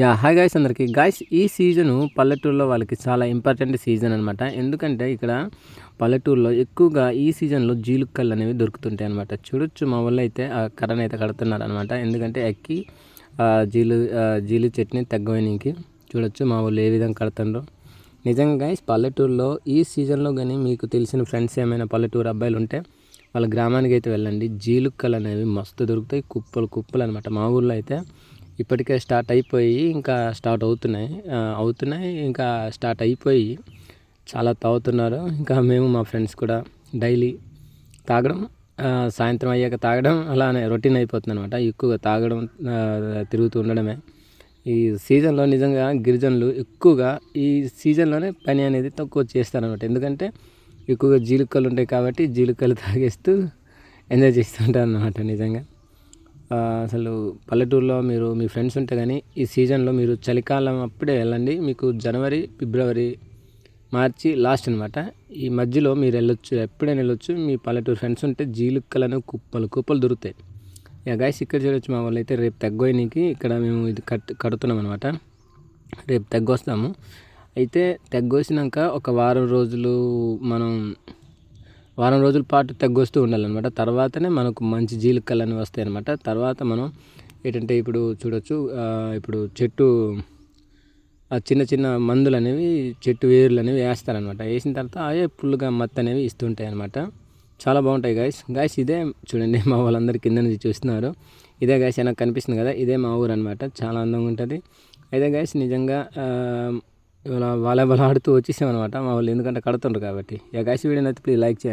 Yeah hi guys అందరికీ. Guys ఈ season పల్లెటూరులో వాళ్ళకి చాలా ఇంపార్టెంట్ సీజన్ అనమాట ఎందుకంటే ఇక్కడ పల్లెటూరులో ఎక్కువగా ఈ సీజన్లో జీలుక్కలు అనేవి దొరుకుతుంటాయి అనమాట చూడొచ్చు మా వాళ్ళు అయితే ఆ కర్రను అయితే కడుతున్నారు అనమాట ఎందుకంటే ఎక్కి జీలు జీలు చట్నీ తగ్గవనికి చూడొచ్చు మా వాళ్ళు ఏ విధంగా కడుతుండ్రో. నిజంగా గాయస్ పల్లెటూరులో ఈ సీజన్లో కానీ మీకు తెలిసిన ఫ్రెండ్స్ ఏమైనా పల్లెటూరు అబ్బాయిలు ఉంటే వాళ్ళ గ్రామానికి అయితే వెళ్ళండి. జీలుక్కలు అనేవి మస్తు దొరుకుతాయి. కుప్పలు కుప్పలు అనమాట మా ఊళ్ళో అయితే. ఇప్పటికే స్టార్ట్ అయిపోయి ఇంకా స్టార్ట్ అవుతున్నాయి. అవుతున్నాయి ఇంకా స్టార్ట్ అయిపోయి చాలా తాగుతున్నారు. ఇంకా మేము మా ఫ్రెండ్స్ కూడా డైలీ తాగడం సాయంత్రం అయ్యాక తాగడం అలానే రొటీన్ అయిపోతుంది అనమాట ఎక్కువగా తాగడం తిరుగుతూ ఉండడమే. ఈ సీజన్లో నిజంగా గిరిజనులు ఎక్కువగా ఈ సీజన్లోనే పని అనేది తక్కువ చేస్తారనమాట ఎందుకంటే ఎక్కువగా జీలుకలు ఉంటాయి కాబట్టి జీలుకలు తాగేస్తూ ఎంజాయ్ చేస్తుంటారు అనమాట నిజంగా. అసలు పల్లెటూరులో మీరు మీ ఫ్రెండ్స్ ఉంటే కానీ ఈ సీజన్లో మీరు చలికాలం అప్పుడే వెళ్ళండి. మీకు జనవరి ఫిబ్రవరి మార్చి లాస్ట్ అనమాట ఈ మధ్యలో మీరు వెళ్ళొచ్చు ఎప్పుడైనా వెళ్ళొచ్చు. మీ పల్లెటూరు ఫ్రెండ్స్ ఉంటే జీలుక్కలను కుప్పలు కుప్పలు దొరుకుతాయి. ఇక గాయస్ ఇక్కడ చూడొచ్చు మా వాళ్ళు అయితే రేపు తగ్గోయనికి ఇక్కడ మేము ఇది కట్ కడుతున్నాం అనమాట రేపు తగ్గొస్తాము. అయితే తగ్గొసినాక ఒక వారం రోజులు మనం వారం రోజుల పాటు తగ్గొస్తూ ఉండాలన్నమాట. తర్వాతనే మనకు మంచి జీలకలు అనేవి వస్తాయి అనమాట తర్వాత మనం ఏంటంటే ఇప్పుడు చూడొచ్చు ఇప్పుడు చెట్టు చిన్న చిన్న మందులు అనేవి చెట్టు వేర్లు అనేవి వేస్తారనమాట వేసిన తర్వాత అవే పుల్లుగా మత్తు అనేవి ఇస్తుంటాయి అనమాట చాలా బాగుంటాయి గాయస్ గాయస్ ఇదే చూడండి మా వాళ్ళందరి కింద నుంచి చూస్తున్నారు. ఇదే గాయస్ నాకు కనిపిస్తుంది కదా? ఇదే మా ఊరు అనమాట చాలా అందంగా ఉంటుంది. అయితే గాయస్ నిజంగా ఇవాళ వాలీబాల్ ఆడుతూ వచ్చేసామన్నమాట. మా వాళ్ళు ఎందుకంటే కడుతుండ్రు కాబట్టి. ఇక గాయస్ వీడియో అయితే ప్లీజ్ లైక్ చేయండి.